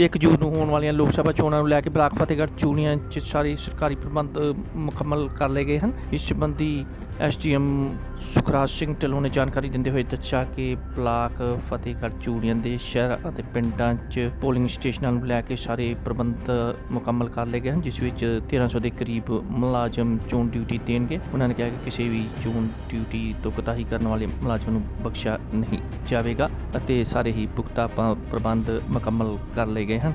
1 ਜੂਨ ਨੂੰ ਹੋਣ ਵਾਲੀਆਂ ਲੋਕ ਸਭਾ ਚੋਣਾਂ ਨੂੰ ਲੈ ਕੇ ਬਲਾਕ ਫਤਿਹਗੜ੍ਹ ਚੂੜੀਆਂ 'ਚ ਸਾਰੇ ਸਰਕਾਰੀ ਪ੍ਰਬੰਧ ਮੁਕੰਮਲ ਕਰ ਲਏ ਗਏ ਹਨ। ਇਸ ਸੰਬੰਧੀ ਐਸਡੀਐਮ ਸੁਖਰਾਜ ਸਿੰਘ ਢਿੱਲੋਂ ਨੇ ਜਾਣਕਾਰੀ ਦਿੰਦੇ ਹੋਏ ਦੱਸਿਆ ਕਿ ਬਲਾਕ ਫਤਿਹਗੜ੍ਹ ਚੂੜੀਆਂ ਦੇ ਸ਼ਹਿਰਾਂ ਅਤੇ ਪਿੰਡਾਂ 'ਚ ਪੋਲਿੰਗ ਸਟੇਸ਼ਨਾਂ ਨੂੰ ਲੈ ਕੇ ਸਾਰੇ ਪ੍ਰਬੰਧ ਮੁਕੰਮਲ ਕਰ ਲਏ ਗਏ ਹਨ, ਜਿਸ ਵਿੱਚ 1300 ਦੇ ਕਰੀਬ ਮੁਲਾਜ਼ਮ ਚੋਣ ਡਿਊਟੀ ਦੇਣਗੇ। ਉਹਨਾਂ ਨੇ ਕਿਹਾ ਕਿ ਕਿਸੇ ਵੀ ਚੋਣ ਡਿਊਟੀ ਤੋਂ ਕੋਤਾਹੀ ਕਰਨ ਵਾਲੇ ਮੁਲਾਜ਼ਮ ਨੂੰ ਬਖਸ਼ਿਆ ਨਹੀਂ ਜਾਵੇਗਾ ਅਤੇ ਸਾਰੇ ਹੀ ਪੁਖਤਾ ਪ- ਪ੍ਰਬੰਧ ਮੁਕੰਮਲ ਕਰ ਲਏ ਗਏ ਹਨ।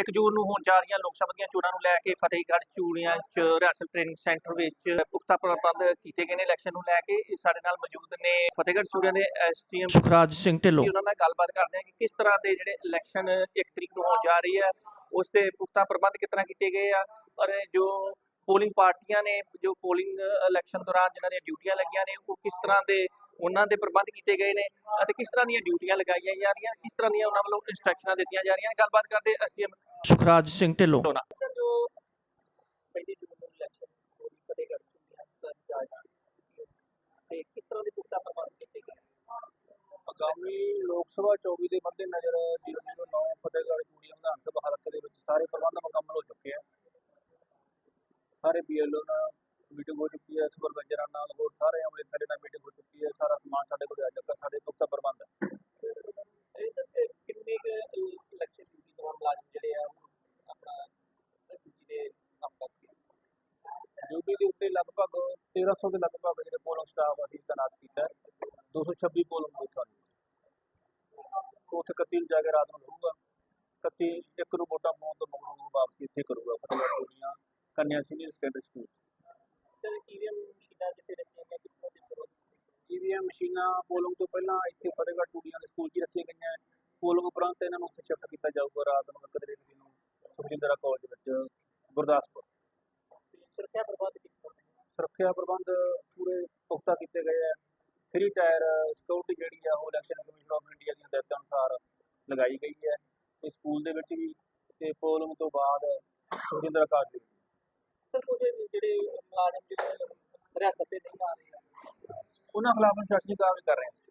1 ਜੂਨ ਨੂੰ ਹੋਣ ਜਾ ਰਹੀਆਂ ਲੋਕ ਸਭਾ ਦੀਆਂ ਚੋਣਾਂ ਨੂੰ ਲੈ ਕੇ ਫਤਿਹਗੜ੍ਹ ਚੂੜੀਆਂ 'ਚ ਰਿਹਾਸਲ ਟ੍ਰੇਨਿੰਗ ਸੈਂਟਰ ਵਿੱਚ ਪੁਖਤਾ ਪ੍ਰਬੰਧ ਕੀਤੇ ਗਏ ਨੇ ਇਲੈਕਸ਼ਨ ਨੂੰ ਲੈ ਕੇ। ਸਾਡੇ ਨਾਲ ਮੌਜੂਦ ਨੇ ਫਤਿਹਗੜ੍ਹ ਚੂੜੀਆਂ ਦੇ ਐਸਟੀਐਮ ਸੁਖਰਾਜ ਸਿੰਘ ਢਿੱਲੋਂ। ਉਹਨਾਂ ਨਾਲ ਗੱਲਬਾਤ ਕਰਦੇ ਹਾਂ ਕਿ ਕਿਸ ਤਰ੍ਹਾਂ ਦੇ ਜਿਹੜੇ ਇਲੈਕਸ਼ਨ 1 ਤਰੀਕ ਨੂੰ ਹੋਣ ਜਾ ਰਹੀ ਹੈ ਉਸ ਦੇ ਪੁਖਤਾ ਪ੍ਰਬੰਧ ਕਿਸ ਤਰ੍ਹਾਂ ਕੀਤੇ ਗਏ ਆ ਔਰ ਜੋ ਪੋਲਿੰਗ ਪਾਰਟੀਆਂ ਨੇ ਜੋ ਪੋਲਿੰਗ ਇਲੈਕਸ਼ਨ ਦੌਰਾਨ ਜਿਨ੍ਹਾਂ ਦੀਆਂ ਡਿਊਟੀਆਂ ਲੱਗੀਆਂ ਨੇ ਉਹ ਕਿਸ ਤਰ੍ਹਾਂ ਦੇ ਉਹਨਾਂ ਦੇ ਪ੍ਰਬੰਧ ਕੀਤੇ ਗਏ ਨੇ ਅਤੇ ਕਿਸ ਤਰ੍ਹਾਂ ਦੀਆਂ ਡਿਊਟੀਆਂ ਲਗਾਈਆਂ ਜਾ ਰਹੀਆਂ ਕਿਸ ਤਰ੍ਹਾਂ ਦੀਆਂ ਉਹਨਾਂ ਵੱਲੋਂ ਇਨਸਟਰਕਸ਼ਨਾਂ ਦਿੱਤੀਆਂ ਜਾ ਰਹੀਆਂ ਗੱਲਬਾਤ ਕਰਦੇ ਐਸਡੀਐਮ ਸੁਖਰਾਜ ਸਿੰਘ ਢਿੱਲੋਂ। ਸਰ ਜੋ ਪਹਿਲੀ ਜੂਨ ਨੂੰ ਇਲੈਕਸ਼ਨ ਹੋਈ ਫਤਿਹਗੜ੍ਹ ਤੇ ਕਿਸ ਤਰ੍ਹਾਂ ਦੇ ਪੁਖਤਾ ਪ੍ਰਬੰਧ ਕੀਤੇ ਗਏ? ਆਗਾਮੀ ਲੋਕ ਸਭਾ 24 ਦੇ ਮੱਦੇਨਜ਼ਰ 009 ਫਤਿਹਗੜ੍ਹ ਚੂੜੀਆਂ ਵਿਧਾਨ ਸਭਾ ਹਲਕੇ ਦੇ ਵਿੱਚ ਸਾਰੇ ਪ੍ਰਬੰਧ ਮੁਕੰਮਲ ਹੋ ਚੁੱਕੇ ਆ। ਸਾਰੇ ਬੀਐਲਓ ਨਾਲ ਮੀਟਿੰਗ ਹੋ ਚੁੱਕੀ ਹੈ ਸੁਪਰਵਾਈਜ਼ਰਾਂ ਨਾਲ ਹੋਰ ਸਾਰੇ ਅਮਲੇ ਸਾਰੇ ਨਾਲ ਮੀਟਿੰਗ ਹੋ ਚੁੱਕੀ ਹੈ ਸਾਰਾ ਸਮਾਨ ਸਾਡੇ ਕੋਲ ਆ ਚੁੱਕਾ ਸਾਡੇ ਪੁਖਤਾ ਪ੍ਰਬੰਧ ਹੈ। ਕਿੰਨੇ ਕੁ ਇਲੈਕਸ਼ਨ ਡਿਊਟੀ ਦੌਰਾਨ ਮੁਲਾਜ਼ਮ ਜਿਹੜੇ ਆ ਉਹ ਆਪਣਾ ਡਿਊਟੀ ਦੇ ਕੰਮ ਕਰਦੇ ਆ? ਡਿਊਟੀ ਦੇ ਉੱਤੇ ਲਗਭਗ 1300 ਦੇ ਲਗਭਗ ਜਿਹੜੇ ਪੋਲਿੰਗ ਸਟਾਫ ਅਸੀਂ ਤਾਇਨਾਤ ਕੀਤਾ ਹੈ 226 ਪੋਲਿੰਗ ਬੂਥਾਂ ਨੂੰ ਉੱਥੇ 31 ਨੂੰ ਜਾ ਕੇ ਰਾਤ ਨੂੰ ਰਹੂਗਾ 31 ਇੱਕ ਨੂੰ ਵੋਟਾਂ ਪਾਉਣ ਤੋਂ ਮਗਰੋਂ ਵਾਪਸੀ ਇੱਥੇ ਕਰੂਗਾ Fatehgarh Churian Kanya senior secondary school sir EVM ਮਸ਼ੀਨਾਂ ਜਿੱਥੇ ਰੱਖੀਆਂ ਗਈਆਂ? ਕਿਸ ਤਰ੍ਹਾਂ ਦੇ ਈਵੀਐਮ ਮਸ਼ੀਨਾਂ ਪੋਲਿੰਗ ਤੋਂ ਪਹਿਲਾਂ ਇੱਥੇ ਫਤਿਹਗੜ੍ਹ ਚੂੜੀਆਂ ਦੇ ਸਕੂਲ 'ਚ ਰੱਖੀਆਂ ਗਈਆਂ। ਪੋਲਿੰਗ ਉਪਰੰਤ ਇਹਨਾਂ ਨੂੰ ਉੱਥੇ ਸ਼ਿਫਟ ਕੀਤਾ ਜਾਊਗਾ ਰਾਤ ਨੂੰ ਇੱਕ ਤਰੀਕ ਨੂੰ ਸੁਖਜਿੰਦਰਾ ਕਾਲਜ ਵਿੱਚ ਗੁਰਦਾਸਪੁਰ। ਸੁਰੱਖਿਆ ਪ੍ਰਬੰਧ ਦੇ? ਸੁਰੱਖਿਆ ਪ੍ਰਬੰਧ ਪੂਰੇ ਪੁਖਤਾ ਕੀਤੇ ਗਏ ਆ। ਥਰੀ ਟਾਇਰ ਸਿਕਿਉਰਿਟੀ ਜਿਹੜੀ ਆ ਉਹ ਇਲੈਕਸ਼ਨ ਕਮਿਸ਼ਨ ਆਫ ਇੰਡੀਆ ਦੀਆਂ ਹਦਾਇਤਾਂ ਅਨੁਸਾਰ ਲਗਾਈ ਗਈ ਹੈ। ਇਹ ਸਕੂਲ ਦੇ ਵਿੱਚ ਵੀ ਤੇ ਪੋਲਿੰਗ ਤੋਂ ਬਾਅਦ ਸੁਖਜਿੰਦਰਾ ਕਾਲਜ ਦੇ ਸਰ ਕੁਝ ਜਿਹੜੇ ਮੁਲਾਜ਼ਮ ਜਿਹੜੇ ਰਿਆਸਤ ਤੇ ਨਹੀਂ ਆ ਰਹੇ ਆ। ਉਹਨਾਂ ਖਿਲਾਫ ਅਨੁਸ਼ਾਸਨੀ ਕਾਰਵਾਈ ਕਰ ਰਹੇ ਹਾਂ